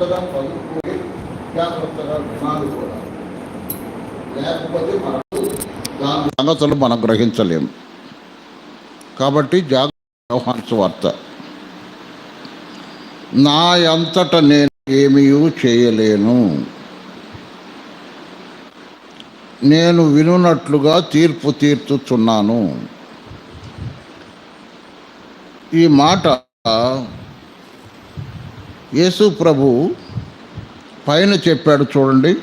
చదువుకోవాలి జాగ్రత్తగా గుణాలు కూడా. లేకపోతే మనకు దాని సంగతులు మనం గ్రహించలేము కాబట్టి జాగ్రత్త యోహాను వార్త. నా అంతట నేను ఏమీ చేయలేను. నేను వినున్నట్లుగా తీర్పు తీర్చుచున్నాను. ఈ మాట యేసు ప్రభు పైన చెప్పాడు చూడండి.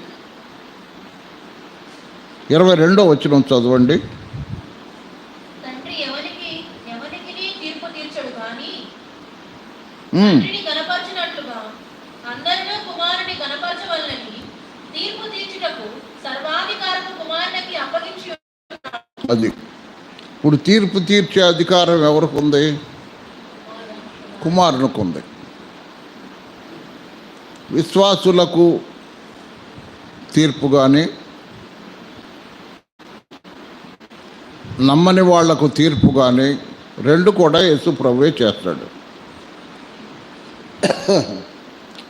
ఇరవై రెండో వచ్చిన చదవండి. అది. ఇప్పుడు తీర్పు తీర్చే అధికారం ఎవరికి ఉంది? కుమారునికి. ఉంది విశ్వాసులకు తీర్పు కానీ నమ్మని వాళ్ళకు తీర్పు కానీ రెండు కూడా యేసు ప్రభువే చేస్తాడు.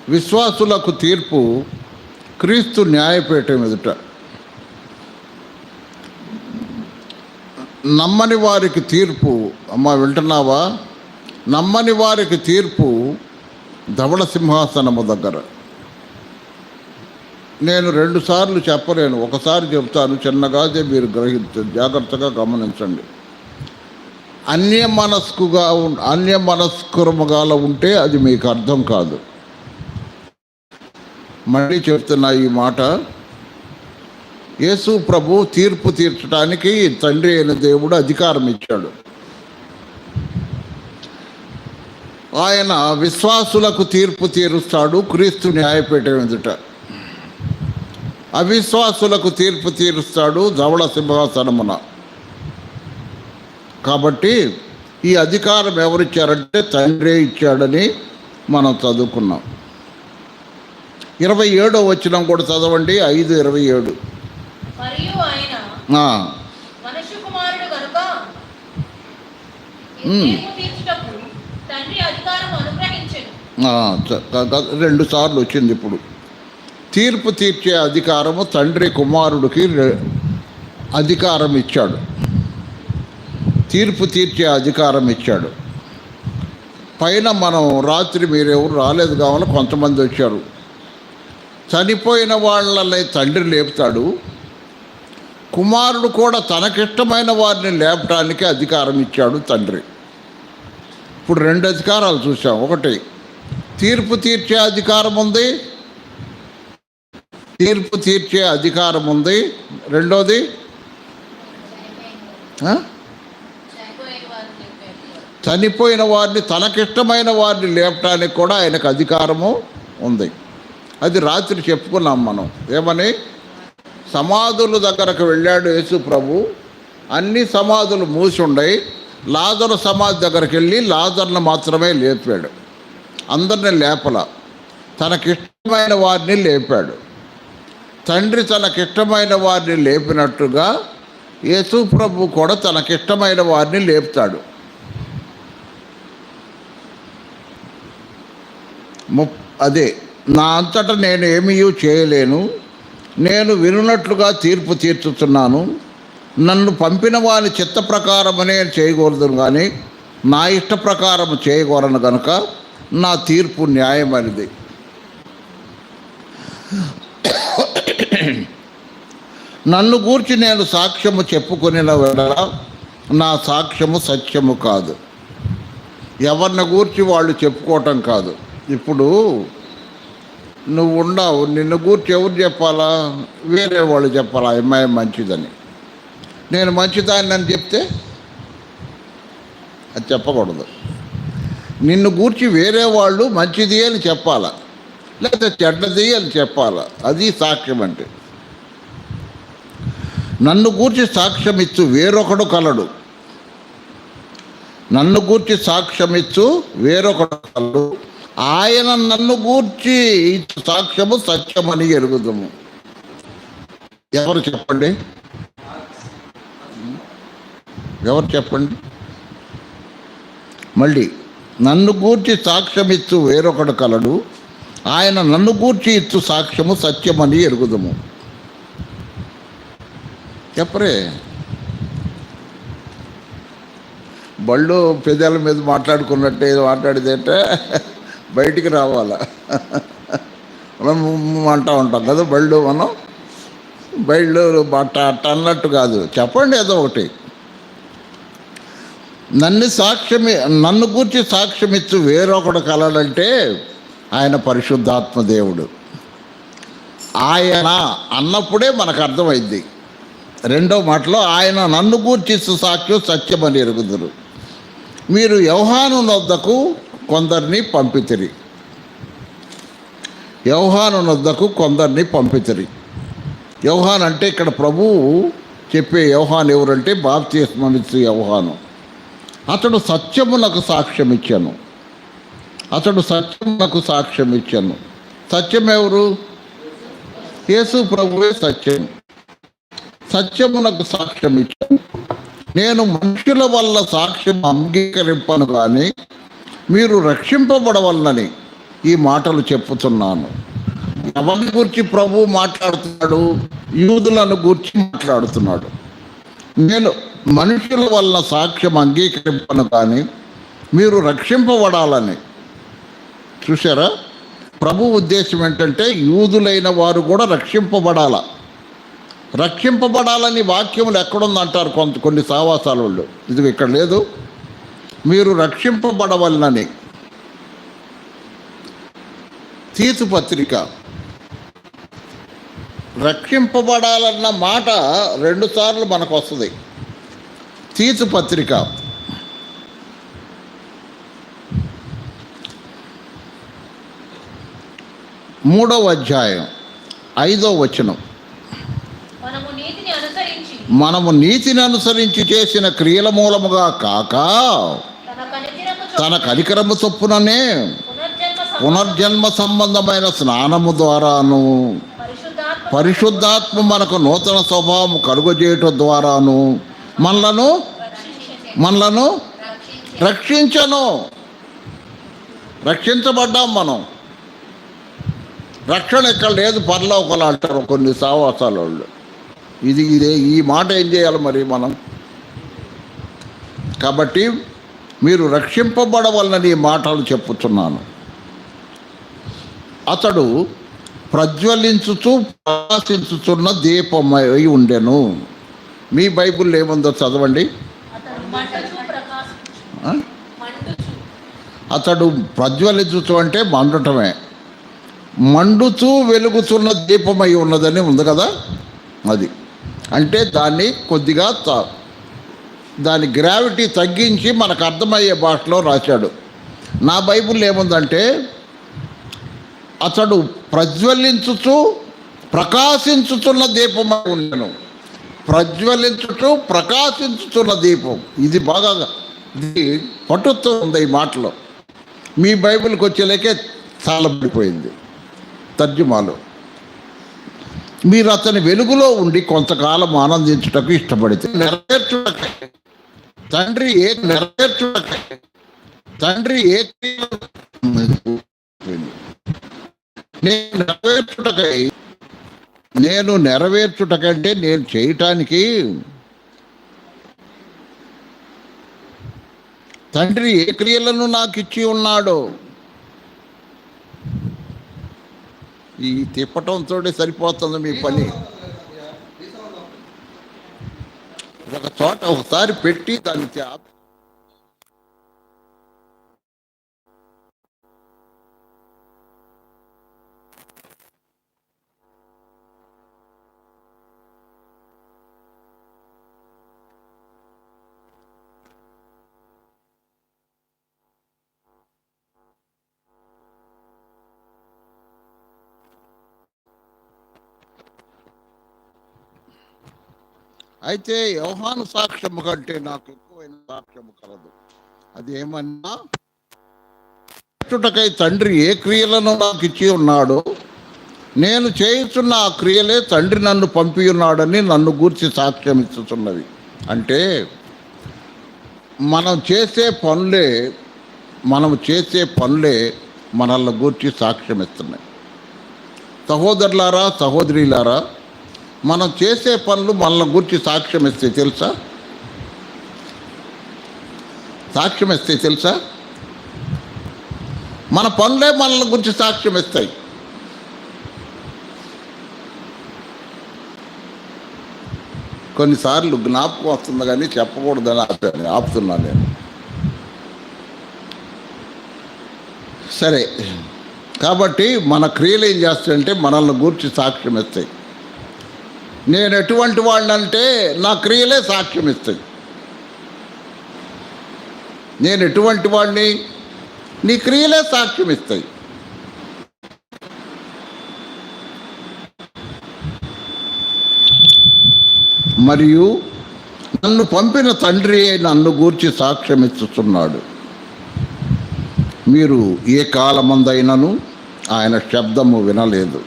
విశ్వాసులకు తీర్పు క్రీస్తు న్యాయపీఠం ఎదుట. నమ్మని వారికి తీర్పు అమ్మ వింటున్నావా? నమ్మని వారికి తీర్పు ధవళ సింహాసనము దగ్గర. నేను రెండు సార్లు చెప్పలేను. ఒకసారి చెప్తాను చిన్నగాదే మీరు గ్రహించ జాగ్రత్తగా గమనించండి. అన్య మనస్కుగా ఉం- అన్య మనస్కురముగా ఉంటే అది మీకు అర్థం కాదు. మళ్ళీ చెప్తున్నా ఈ మాట. యేసు ప్రభు తీర్పు తీర్చడానికి తండ్రి అయిన దేవుడు అధికారం ఇచ్చాడు. ఆయన విశ్వాసులకు తీర్పు తీరుస్తాడు. క్రీస్తు న్యాయపీఠం ఎదుట. అవిశ్వాసులకు తీర్పు తీరుస్తాడు ధవళ సింహాసనమున. కాబట్టి ఈ అధికారం ఎవరిచ్చారంటే తండ్రే ఇచ్చాడని మనం చదువుకున్నాం. ఇరవై ఏడో వచ్చినం కూడా చదవండి ఐదు ఇరవై ఏడు. రెండు సార్లు వచ్చింది ఇప్పుడు. తీర్పు తీర్చే అధికారము తండ్రి కుమారుడికి అధికారం ఇచ్చాడు. తీర్పు తీర్చే అధికారం ఇచ్చాడు. పైన మనం రాత్రి మీరెవరు రాలేదు కావాలి కొంతమంది వచ్చారు. చనిపోయిన వాళ్ళని తండ్రి లేపుతాడు. కుమారుడు కూడా తనకిష్టమైన వారిని లేపటానికి అధికారం ఇచ్చాడు తండ్రి. ఇప్పుడు రెండు అధికారాలు చూసాం ఒకటి తీర్పు తీర్చే అధికారం ఉంది. తీర్పు తీర్చే అధికారం ఉంది. రెండోది చనిపోయిన వారిని తనకిష్టమైన వారిని లేపటానికి కూడా ఆయనకు అధికారము ఉంది. అది రాత్రి చెప్పుకున్నాం మనం. ఏమని? సమాధుల దగ్గరకు వెళ్ళాడు యేసు ప్రభు. అన్ని సమాధులు మూసి ఉన్నాయి లాజరు సమాధి దగ్గరికి వెళ్ళి లాజర్ను మాత్రమే లేపాడు. అందరిని లేపల. తనకిష్టమైన వారిని లేపాడు. తండ్రి తనకిష్టమైన వారిని లేపినట్టుగా యేసు ప్రభు కూడా తనకిష్టమైన వారిని లేపుతాడు. ము అదే నా అంతటా నేను ఏమీ చేయలేను నేను వినున్నట్లుగా తీర్పు తీర్చుతున్నాను నన్ను పంపిన వారి చిత్త ప్రకారమనే చేయకూడదు కానీ నా ఇష్ట ప్రకారం చేయకూడను కనుక నా తీర్పు న్యాయమైనది. నన్ను గూర్చి నేను సాక్ష్యము చెప్పుకునేలా వెడల నా సాక్ష్యము సత్యము కాదు. ఎవరిని గూర్చి వాళ్ళు చెప్పుకోవటం కాదు. ఇప్పుడు నువ్వు ఉండవు నిన్ను గూర్చి ఎవరు చెప్పాలా? వేరే వాళ్ళు చెప్పాలా? అమ్మాయి మంచిదని. నేను మంచిదాన్ని అని చెప్తే అది చెప్పకూడదు. నిన్ను గూర్చి వేరే వాళ్ళు మంచిది అని చెప్పాలా? లేకపోతే చెడ్డది అని చెప్పాలా? అది సాక్ష్యం అంటే నన్ను గూర్చి సాక్ష్యమిచ్చు వేరొకడు కలడు. నన్ను గూర్చి సాక్ష్యమిచ్చు వేరొకడు కలడు. ఆయన నన్ను గూర్చి సాక్ష్యము సత్యమని ఎరుగుదము. ఎవరు చెప్పండి? ఎవరు చెప్పండి? మళ్ళీ నన్ను గూర్చి సాక్ష్యమిచ్చు వేరొకడు కలడు. ఆయన నన్ను గూర్చి ఇచ్చు సాక్ష్యము సత్యమని ఎరుగుదము. చెప్పరే. బళ్ళు పెదాల మీద మాట్లాడుకున్నట్టు ఏదో మాట్లాడితే బయటికి రావాలా. మనం అంటూ ఉంటాం కదా బళ్ళు మనం. బళ్ళు బట్ట అట్ట అన్నట్టు కాదు. చెప్పండి ఏదో ఒకటి. నన్ను సాక్ష్యమి నన్ను గూర్చి సాక్ష్యమిచ్చు వేరొకడు కలడంటే ఆయన పరిశుద్ధాత్మ దేవుడు. ఆయన అన్నప్పుడే మనకు అర్థమైంది రెండో మాటలో ఆయన నన్ను గూర్చి సాక్ష్యం సత్యమని ఎరుగుదురు. మీరు యౌహాను నొద్దకు కొందరిని పంపితిరి. యౌహాను నొద్దకు కొందరిని పంపితిరి. యౌహాన్ అంటే ఇక్కడ ప్రభువు చెప్పే యౌహాన్ ఎవరంటే బాప్తిస్మనిచ్చు యవహాను అతడు సత్యమునకు సాక్ష్యం ఇచ్చాను. అతడు సత్యమునకు సాక్ష్యం ఇచ్చాను. సత్యం ఎవరు యేసు ప్రభువే సత్యం. సత్యమునకు సాక్ష్యం ఇచ్చాను. నేను మనుషుల వల్ల సాక్ష్యం అంగీకరింపను కానీ మీరు రక్షింపబడవల్లని ఈ మాటలు చెప్పుతున్నాను. ఎవరిని గురించి ప్రభు మాట్లాడుతున్నాడు? యూదులను గురించి మాట్లాడుతున్నాడు. నేను మనుషుల వల్ల సాక్ష్యం అంగీకరింపను కానీ మీరు రక్షింపబడాలని. చూసారా ప్రభు ఉద్దేశం ఏంటంటే యూదులైన వారు కూడా రక్షింపబడాల. రక్షింపబడాలని వాక్యములు ఎక్కడుందంటారు కొంత కొన్ని సావాసాల వాళ్ళు. ఇది ఇక్కడ లేదు. మీరు రక్షింపబడవలనని. తీతు పత్రిక. రక్షింపబడాలన్న మాట రెండుసార్లు మనకు వస్తుంది. తీతు పత్రిక. మూడవ అధ్యాయం. ఐదో వచనం. మనము నీతిని అనుసరించి చేసిన క్రియల మూలముగా కాక తన కనికిరము కనికరము చొప్పుననే పునర్జన్మ సంబంధమైన స్నానము ద్వారాను పరిశుద్ధాత్మ మనకు నూతన స్వభావం కలుగజేయటం ద్వారాను మనలను మనలను రక్షించే రక్షించను. రక్షించబడ్డాం మనం. రక్షణ ఇక్కడ లేదు పరలోకలు అంటారు కొన్ని సావాసాల వాళ్ళు ఇది ఇదే ఈ మాట ఏం చేయాలి మరి మనం? కాబట్టి మీరు రక్షింపబడవలనని ఈ మాటలు చెప్పుతున్నాను. అతడు ప్రజ్వలించుచు దీపం దీపమై ఉండెను. మీ బైబిల్ ఏముందో చదవండి. అతడు ప్రజ్వలించుతూ అంటే మండటమే. మండుతూ వెలుగుతున్న దీపమై ఉన్నదని ఉంది కదా? అది. అంటే దాన్ని కొద్దిగా దాని గ్రావిటీ తగ్గించి మనకు అర్థమయ్యే భాషలో రాశాడు. నా బైబిల్ ఏముందంటే అతడు ప్రజ్వలించుచు ప్రకాశించుతున్న దీపం ఉండను. ప్రజ్వలించుచు ప్రకాశించుతున్న దీపం. ఇది బాగా ఇది పట్టుతూ ఉంది ఈ మాటలో. మీ బైబిల్కి వచ్చేలేకే చాలా పడిపోయింది తర్జుమాలు. మీరు అతని వెలుగులో ఉండి కొంతకాలం ఆనందించుటకు ఇష్టపడితే నెరవేర్చుటకై. తండ్రి ఏ నెరవేర్చుటకై. తండ్రి ఏ నేను నెరవేర్చుటకై నేను నెరవేర్చుటకంటే నేను చేయటానికి తండ్రి ఏ క్రియలను నాకు ఇచ్చి ఉన్నాడో ఈ తిప్పటంతో సరిపోతుంది మీ పని. ఒక చోట ఒకసారి పెట్టి దాన్ని అయితే యోహాను సాక్ష్యము కంటే నాకు ఎక్కువైన సాక్ష్యము కలదు. అది ఏమన్నా? చుటకై తండ్రి ఏ క్రియలను నాకు ఇచ్చి ఉన్నాడో నేను చేయుచున్న ఆ క్రియలే తండ్రి నన్ను పంపి ఉన్నాడని నన్ను గూర్చి సాక్ష్యం ఇస్తున్నది అంటే మనం చేసే పనులే మనం చేసే పనులే మనల్ని గూర్చి సాక్ష్యం ఇస్తున్నాయి. సహోదరులారా సహోదరిలారా మనం చేసే పనులు మనల్ని గురించి సాక్ష్యం ఇస్తాయి తెలుసా? సాక్ష్యం ఇస్తాయి తెలుసా? మన పనులే మనల్ని గురించి సాక్ష్యం ఇస్తాయి. కొన్నిసార్లు జ్ఞాపకం వస్తుంది కానీ చెప్పకూడదని ఆపాను ఆపుతున్నాను నేను. సరే. కాబట్టి మన క్రియలు ఏం చేస్తాయంటే మనల్ని గూర్చి సాక్ష్యం ఇస్తాయి. నేను ఎటువంటి వాళ్ళంటే నా క్రియలే సాక్ష్యం ఇస్తాయి. నేను ఎటువంటి వాడిని నీ క్రియలే సాక్ష్యం ఇస్తాయి. మరియు నన్ను పంపిన తండ్రి నన్ను గూర్చి సాక్ష్యం ఇస్తున్నాడు. మీరు ఏ కాలమందైనను ఆయన శబ్దము వినలేదు.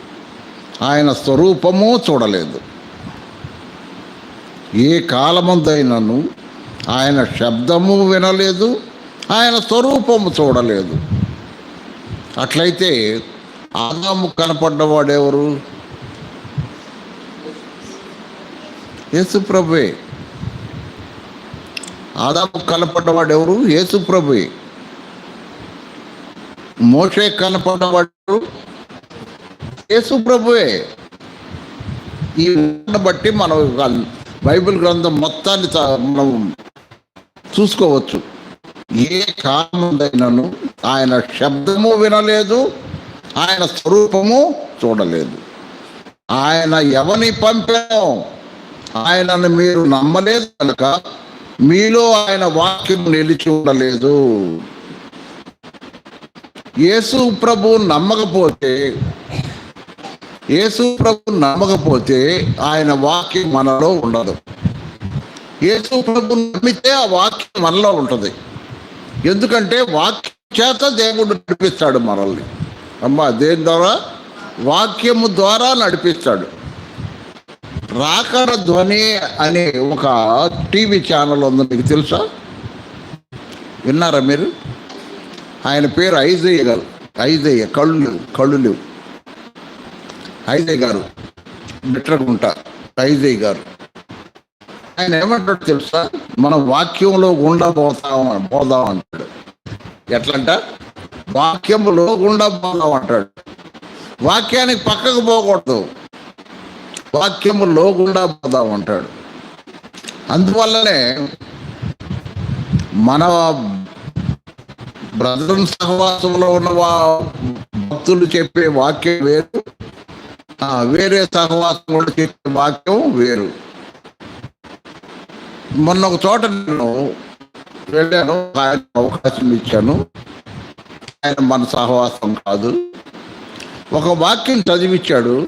ఆయన స్వరూపము చూడలేదు. ఏ కాలమందైనను ఆయన శబ్దము వినలేదు ఆయన స్వరూపము చూడలేదు. అట్లయితే ఆదాము కనపడ్డవాడెవరు? యేసుప్రభువే ఆదాము కనపడ్డవాడెవరు? యేసుప్రభువే మోషే కనపడ్డవాడు? యేసుప్రభువే ఈ బట్టి మనం బైబిల్ గ్రంథం మొత్తాన్ని మనం చూసుకోవచ్చు. ఏ కారణమైనను ఆయన శబ్దము వినలేదు ఆయన స్వరూపము చూడలేదు. ఆయన ఎవని పంపానో ఆయనను మీరు నమ్మలేదు కనుక మీలో ఆయన వాక్యం నిలిచి ఉండలేదు. యేసు ప్రభు నమ్మకపోతే యేసు ప్రభు నమ్మకపోతే ఆయన వాక్యం మనలో ఉండదు. యేసు ప్రభు నమ్మితే ఆ వాక్యం మనలో ఉంటుంది. ఎందుకంటే వాక్యం చేత దేవుడు నడిపిస్తాడు మనల్ని. అమ్మా దేని ద్వారా? వాక్యము ద్వారా నడిపిస్తాడు. రాకడ ధ్వని అనే ఒక టీవీ ఛానల్ ఉంది మీకు తెలుసా? విన్నారా మీరు? ఆయన పేరు ఐజయ్య గారు. ఐజయ్య కళ్ళు లేవు. కళ్ళు హైదే గారు బిట్రగుంట హైదే గారు. ఆయన ఏమంటాడు తెలుసా? మన వాక్యంలో గుండా పోతాం పోదాం అంటాడు ఎట్లంట? వాక్యంలో గుండా పోదాం అంటాడు వాక్యానికి పక్కకు పోకూడదు. వాక్యములో గుండా పోదాం అంటాడు అందువల్లనే మన బ్రదర్ సహవాసంలో ఉన్న వా భక్తులు చెప్పే వాక్యం వేరు వేరే సహవాసంలో చెప్పే వాక్యం వేరు. మొన్న ఒక చోట నేను వెళ్ళాను ఆయన అవకాశం ఇచ్చాను. ఆయన మన సహవాసం కాదు. ఒక వాక్యం చదివించాడు